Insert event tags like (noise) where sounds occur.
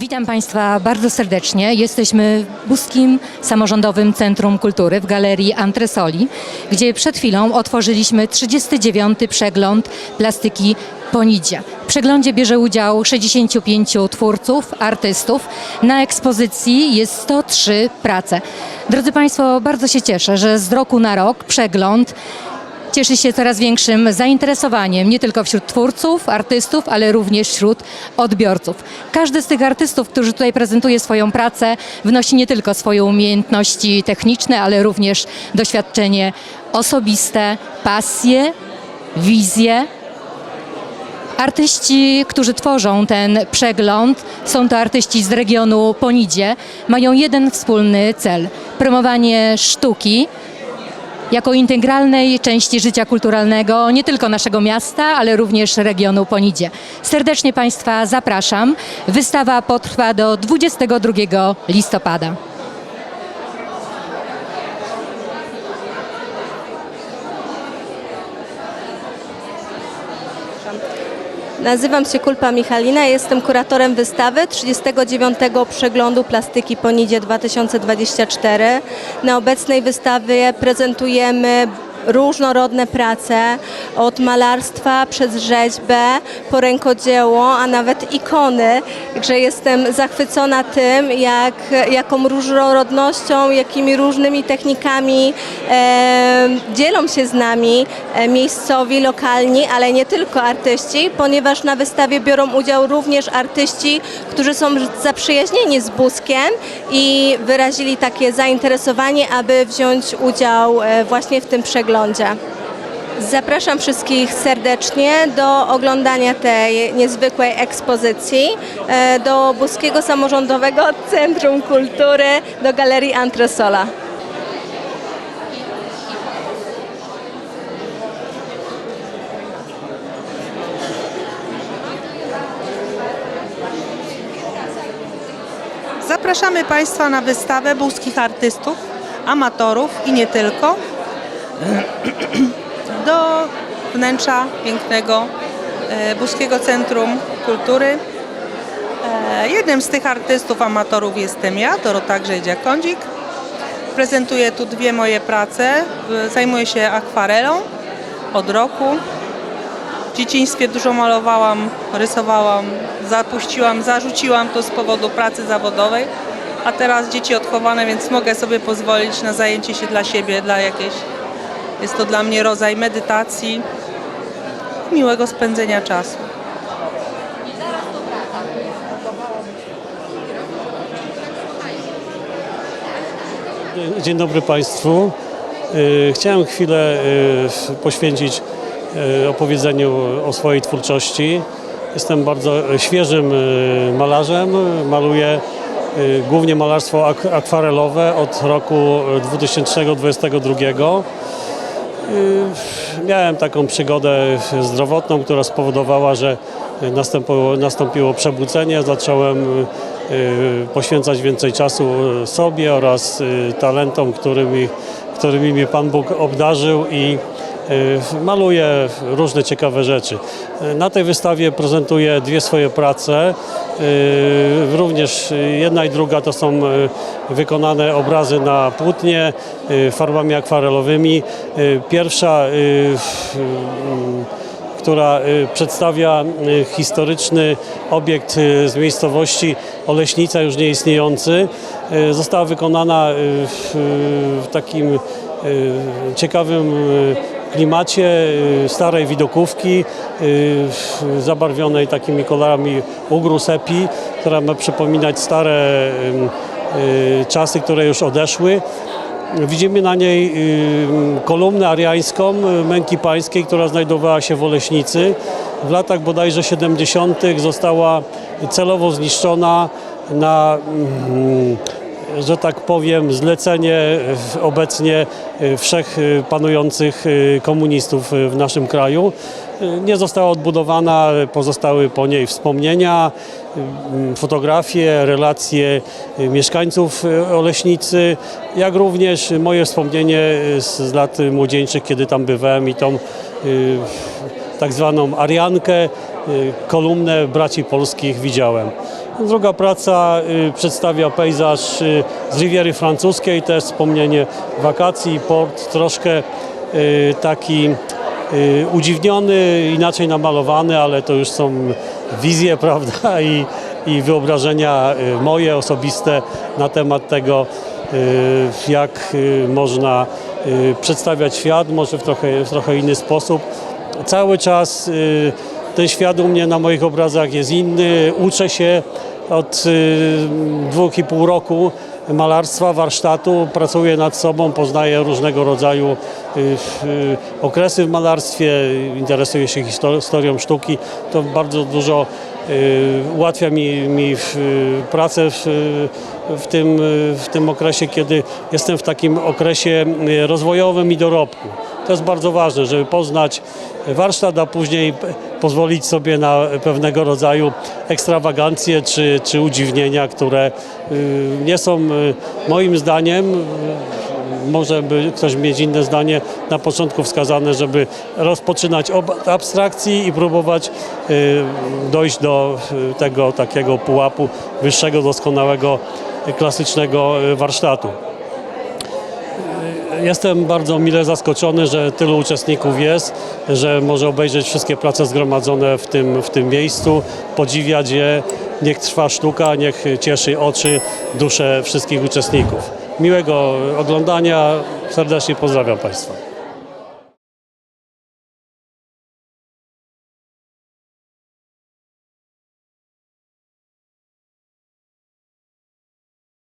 Witam Państwa bardzo serdecznie. Jesteśmy w Buskim Samorządowym Centrum Kultury w Galerii Antresoli, gdzie przed chwilą otworzyliśmy 39. przegląd plastyki Ponidzie. W przeglądzie bierze udział 65 twórców, artystów. Na ekspozycji jest 103 prace. Drodzy Państwo, bardzo się cieszę, że z roku na rok przegląd cieszy się coraz większym zainteresowaniem nie tylko wśród twórców, artystów, ale również wśród odbiorców. Każdy z tych artystów, którzy tutaj prezentuje swoją pracę, wnosi nie tylko swoje umiejętności techniczne, ale również doświadczenie osobiste, pasję, wizję. Artyści, którzy tworzą ten przegląd, są to artyści z regionu Ponidzie, mają jeden wspólny cel promowanie sztuki jako integralnej części życia kulturalnego nie tylko naszego miasta, ale również regionu Ponidzie. Serdecznie Państwa zapraszam. Wystawa potrwa do 22 listopada. Nazywam się Kulpa Michalina, jestem kuratorem wystawy 39. przeglądu plastyki Ponidzie 2024. Na obecnej wystawie prezentujemy różnorodne prace od malarstwa przez rzeźbę po rękodzieło, a nawet ikony. Także jestem zachwycona tym, jak, jaką różnorodnością, jakimi różnymi technikami e, dzielą się z nami e, miejscowi, lokalni, ale nie tylko artyści, ponieważ na wystawie biorą udział również artyści, którzy są zaprzyjaźnieni z Buskiem i wyrazili takie zainteresowanie, aby wziąć udział e, właśnie w tym przeglądzie. Zapraszam wszystkich serdecznie do oglądania tej niezwykłej ekspozycji e, do Buskiego Samorządowego Centrum Kultury, do Galerii Antresola. Zapraszamy Państwa na wystawę buskich artystów, amatorów i nie tylko (clears throat) do wnętrza pięknego e, Buskiego Centrum Kultury. E, Jednym z tych artystów, amatorów jestem ja, Dorota Grzedziak-Kądzik. Prezentuję tu dwie moje prace. Zajmuję się akwarelą od roku. W dzieciństwie dużo malowałam, rysowałam, zapuściłam, zarzuciłam to z powodu pracy zawodowej, a teraz dzieci odchowane, więc mogę sobie pozwolić na zajęcie się dla siebie, dla jakiejś. Jest to dla mnie rodzaj medytacji, miłego spędzenia czasu. Dzień dobry Państwu. Y, Chciałem chwilę y, poświęcić y, opowiedzeniu o swojej twórczości. Jestem bardzo świeżym malarzem. Maluję głównie malarstwo ak- akwarelowe od roku 2022. Y, Miałem taką przygodę zdrowotną, która spowodowała, że nastąpiło, nastąpiło przebudzenie. Zacząłem y, poświęcać więcej czasu sobie oraz y, talentom, którymi, którymi mnie Pan Bóg obdarzył i maluję różne ciekawe rzeczy. Y, Na tej wystawie prezentuję dwie swoje prace. Y, Również jedna i druga to są y, wykonane obrazy na płótnie y, farbami akwarelowymi. Y, Pierwsza y, która y, przedstawia y, historyczny obiekt y, z miejscowości Oleśnica, już nieistniejący. Y, Została wykonana y, w, takim y, ciekawym y, klimacie y, starej widokówki y, zabarwionej takimi kolorami ugru sepi, która ma przypominać stare y, czasy, które już odeszły. Widzimy na niej kolumnę ariańską męki pańskiej, która znajdowała się w Oleśnicy. W latach bodajże 70. została celowo zniszczona na, że tak powiem, zlecenie y, obecnie y, wszech y, panujących komunistów w naszym kraju. Nie została odbudowana, pozostały po niej wspomnienia, fotografie, relacje mieszkańców Oleśnicy, jak również moje wspomnienie z, lat młodzieńczych, kiedy tam bywałem i tą tak zwaną Ariankę, kolumnę braci polskich widziałem. Druga praca y, przedstawia pejzaż y, z Riviery Francuskiej, też wspomnienie wakacji, port troszkę y, taki udziwniony, inaczej namalowany, ale to już są wizje, (laughs) prawda, i, i wyobrażenia moje osobiste na temat tego, jak można przedstawiać świat, może w trochę, w trochę inny sposób. Cały czas ten świat u mnie na moich obrazach jest inny, uczę się od y, dwóch i pół roku malarstwa, warsztatu, pracuję nad sobą, poznaję różnego rodzaju y, y, okresy w malarstwie, interesuję się histo- historią sztuki. To bardzo dużo ułatwia mi, mi w, pracę w, w, tym, w tym okresie, kiedy jestem w takim okresie rozwojowym i dorobku. To jest bardzo ważne, żeby poznać warsztat, a później pozwolić sobie na pewnego rodzaju ekstrawagancje czy, czy udziwnienia, które y, nie są y, moim zdaniem, y, może by ktoś mieć inne zdanie, na początku wskazane, żeby rozpoczynać od abstrakcji i próbować dojść do tego takiego pułapu wyższego, doskonałego, klasycznego warsztatu. Jestem bardzo mile zaskoczony, że tylu uczestników jest, że może obejrzeć wszystkie prace zgromadzone w tym, w tym miejscu, podziwiać je. Niech trwa sztuka, niech cieszy oczy, dusze wszystkich uczestników. Miłego oglądania, serdecznie pozdrawiam Państwa.